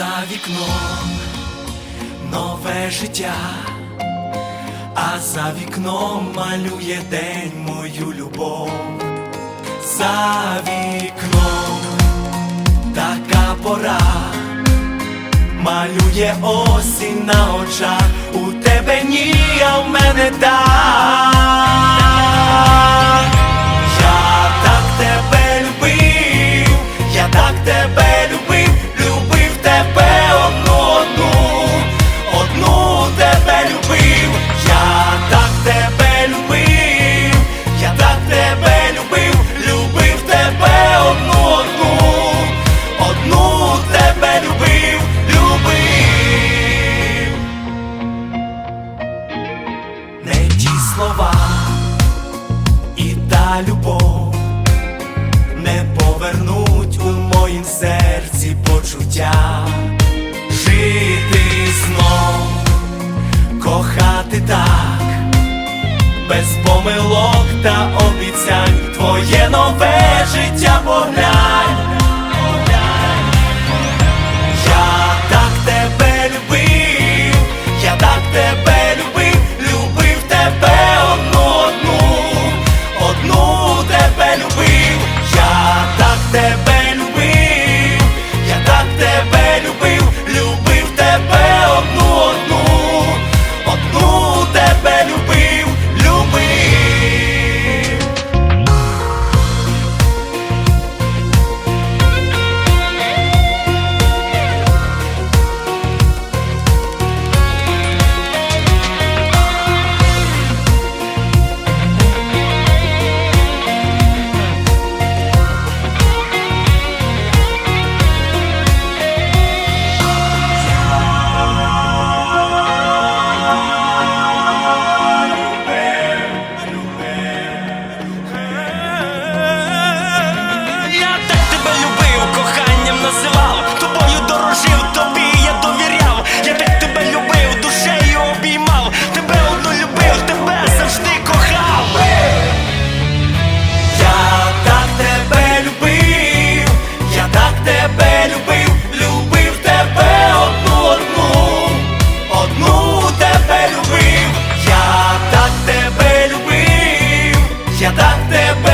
вікном нове життя, а за вікном малює день мою любов. За вікном така пора малює осінь на очах. У тебе ні, а в мене так. Любов. Не повернуть у моїм серці почуття. Жити знов, кохати так, без помилок та обіцянь, твоє нове життя поглянь, так тебе.